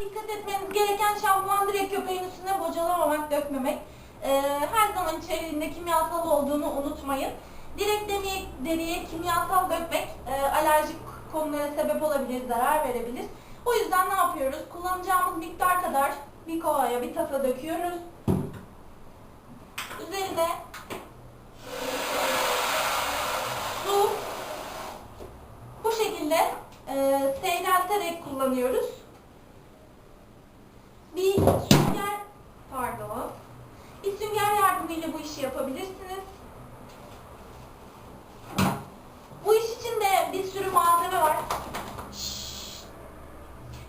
dikkat etmeniz gereken şampuan direkt köpeğin üstüne bocalamamak, dökmemek. Ee, her zaman içeriğinde kimyasal olduğunu unutmayın. Direkt deriye, deriye kimyasal dökmek e, alerjik konulara sebep olabilir, zarar verebilir. O yüzden ne yapıyoruz? Kullanacağımız miktar kadar bir kovaya, bir tasa döküyoruz. Üzerine su bu şekilde e, seyrelterek kullanıyoruz. Bir sünger, pardon, bir sünger yardımıyla bu işi yapabilirsiniz. Bu iş için de bir sürü malzeme var.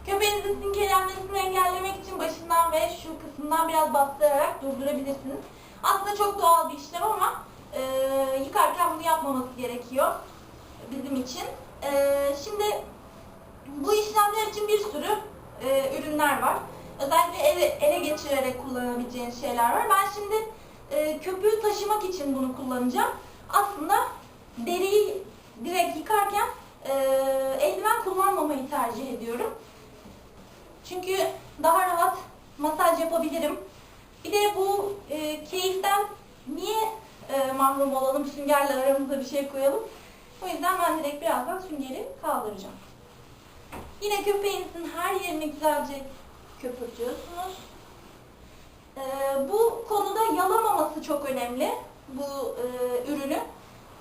Köpeğinizin sinkelenmesini engellemek için başından ve şu kısımdan biraz bastırarak durdurabilirsiniz. Aslında çok doğal bir işlem ama e, yıkarken bunu yapmaması gerekiyor bizim için. E, şimdi bu işlemler için bir sürü e, ürünler var. Özellikle ele, ele geçirerek kullanabileceğiniz şeyler var. Ben şimdi e, köpüğü taşımak için bunu kullanacağım. Aslında deriyi direkt yıkarken e, eldiven kullanmamayı tercih ediyorum. Çünkü daha rahat masaj yapabilirim. Bir de bu e, keyiften niye e, mahrum olalım, süngerle aramıza bir şey koyalım. O yüzden ben direkt birazdan süngeri kaldıracağım. Yine köpeğinizin her yerini güzelce köpürtüyorsunuz. E, bu konuda yalamaması çok önemli. Bu e, ürünü,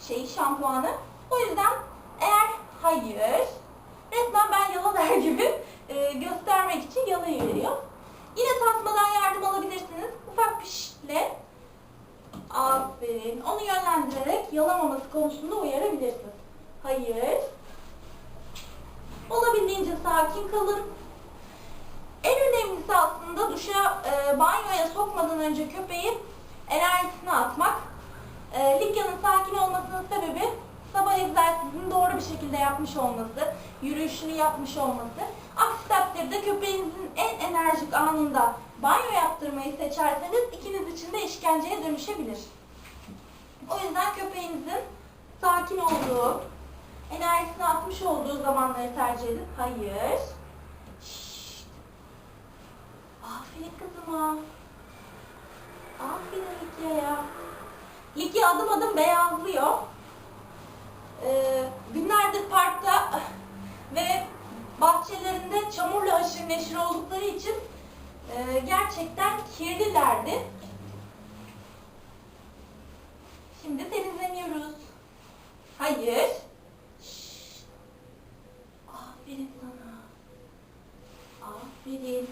şey şampuanı. O yüzden eğer hayır, resmen ben yala der gibi e, göstermek için yalayı veriyor. Yine tasmadan yardım alabilirsiniz. Ufak bir şişle aferin. Onu yönlendirerek yalamaması konusunda uyarabilirsiniz. Hayır. Olabildiğince sakin kalın. En önemlisi aslında duşa, e, banyoya sokmadan önce köpeğin enerjisini atmak. E, Likya'nın sakin olmasının sebebi sabah egzersizini doğru bir şekilde yapmış olması, yürüyüşünü yapmış olması. Aksi takdirde köpeğinizin en enerjik anında banyo yaptırmayı seçerseniz ikiniz için de işkenceye dönüşebilir. O yüzden köpeğinizin sakin olduğu, enerjisini atmış olduğu zamanları tercih edin. Hayır. Şşt. Aferin kızıma. Aferin Likya'ya. Likya adım adım beyazlıyor. Ee, günlerdir parkta ve bahçelerinde çamurla aşırı neşir oldukları için e, gerçekten kirlilerdi. Şimdi temizleniyoruz. Hayır. Şşt. Aferin sana. Aferin.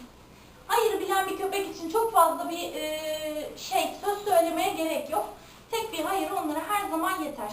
Hayır bilen bir köpek için çok fazla bir e, şey söz söylemeye gerek yok. Tek bir hayır onlara her zaman yeter.